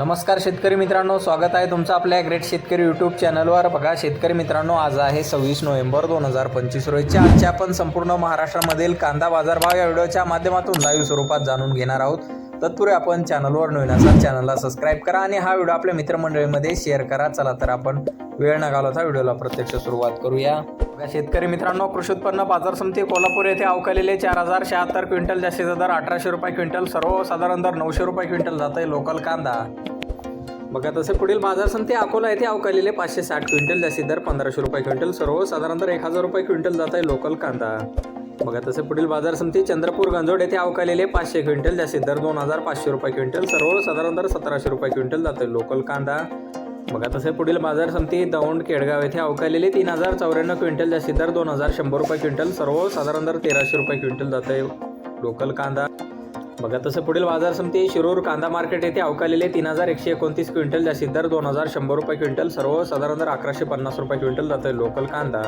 नमस्कार शेतकरी मित्रांनो स्वागत आहे तुमचं आपल्या ग्रेट शेतकरी यूट्यूब चॅनलवर बघा शेतकरी मित्रांनो आज आहे सव्वीस नोव्हेंबर दोन हजार पंचवीस रोजच्या आजच्या आपण संपूर्ण महाराष्ट्रामधील कांदा बाजारभाव या व्हिडिओच्या माध्यमातून लाईव्ह स्वरूपात जाणून घेणार आहोत. तत्पूर्वी आपण चॅनलवर नवीन असाल चॅनलला सबस्क्राईब करा आणि हा व्हिडिओ आपल्या मित्रमंडळीमध्ये शेअर करा. चला तर आपण वेळ न घालवता व्हिडिओला प्रत्यक्ष सुरुवात करूया. शेतकरी मित्रांनो कृषी उत्पन्न बाजार समिती कोल्हापूर येथे अवकालेले चार हजार शहात्तर क्विंटल जास्तीचा दर अठराशे रुपये क्विंटल सर्वसाधारण दर नऊशे रुपये क्विंटल जात आहे लोकल कांदा. बघा तसे पुढील बाजार समिती अकोला येथे अवकालेले पाचशे साठ क्विंटल जास्ती दर पंधराशे रुपये क्विंटल सर्वसाधारण दर एक हजार रुपये क्विंटल जात आहे लोकल कांदा. बघा तसे पुढील बाजार समिती चंद्रपूर गंजोड येथे अवकालेले पाचशे क्विंटल जास्ती दर दोन हजार पाचशे रुपये क्विंटल सर्वसाधारण दर सतराशे रुपये क्विंटल जात. आहे लोकल कांदा. बघा तसे पुढील बाजार समिती दौंड केडगाव येथे अवकालेले तीन हजार चौऱ्याण्णव क्विंटल जास्ती दर दोन हजार शंभर रुपये क्विंटल सर्वसाधारण दर तेराशे रुपये क्विंटल जात. आहे लोकल कांदा. बघा तसं पुढील बाजार समिती शिरूर कांदा मार्केट येथे अवकालेले तीन हजार एकशे एकोणतीस क्विंटल जास्तीत दर दोन हजार शंभर रुपये क्विंटल सर्वसाधारण दर अकराशे पन्नास रुपये क्विंटल जात. आहे लोकल कांदा.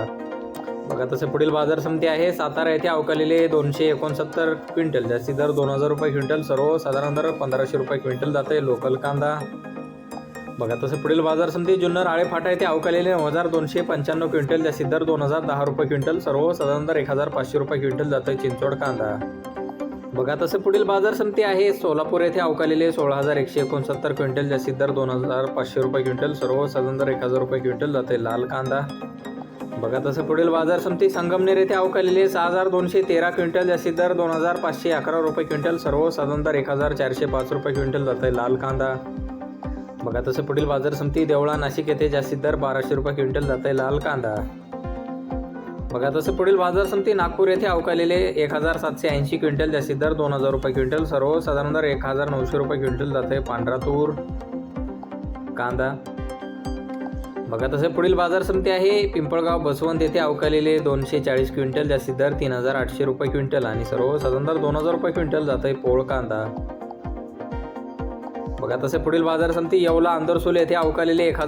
बघा तसे पुढील बाजार समिती आहे. सातारा येथे अवकालेले दोनशे एकोणसत्तर क्विंटल. जास्ती दर दोन हजार रुपये क्विंटल. सर्वसाधारण दर पंधराशे रुपये क्विंटल जात. आहे लोकल कांदा. बघा तसं पुढील बाजार समिती जुन्नर आळेफाटा येथे अवकालेले नऊ हजार दोनशे पंच्याण्णव क्विंटल. जास्ती दर दोन हजार दहा रुपये क्विंटल. सर्वसाधारण दर एक हजार पाचशे रुपये क्विंटल जात आहे चिंचवड कांदा. बघा तसं पुढील बाजार समिती आहे. सोलापूर येथे अवकालेले सोळा हजार एकशे एकोणसत्तर क्विंटल. जास्तीत दर दोन हजार पाचशे रुपये क्विंटल. सर्वसाधारण दर एक हजार रुपये क्विंटल जाते. लाल कांदा. बघा तसं पुढील बाजार समिती संगमनेर येथे अवकालेले सहा हजार दोनशे तेरा क्विंटल जास्तीत दर दोन हजार पाचशे अकरा रुपये क्विंटल सर्वसाधारण दर एक हजार चारशे पाच रुपये क्विंटल जात आहे लाल कांदा. बघा तसं पुढील बाजार समिती देवळा नाशिक येथे जास्तीत दर बाराशे रुपये क्विंटल जाते लाल कांदा. बघा तसं पुढील बाजार समिती नागपूर येथे अवकालेले एक हजार सातशे ऐंशी क्विंटल जास्तीत दर दोन हजार रुपये क्विंटल सर्व साधारण दर एक हजार नऊशे रुपये क्विंटल जाते पांढरा तूर. कांदा. बघा तसे पुढील बाजार समिती आहे. पिंपळगाव बसवंत येथे अवकालेले दोनशे चाळीस क्विंटल जास्तीत दर तीन हजार आठशे रुपये क्विंटल आणि सर्वसाधारण दर दोन हजार रुपये क्विंटल जात आहे पोळ कांदा. बघा तसे पुढील बाजार समिती येवला आंदरसोल येथे अवकालेले एक हजार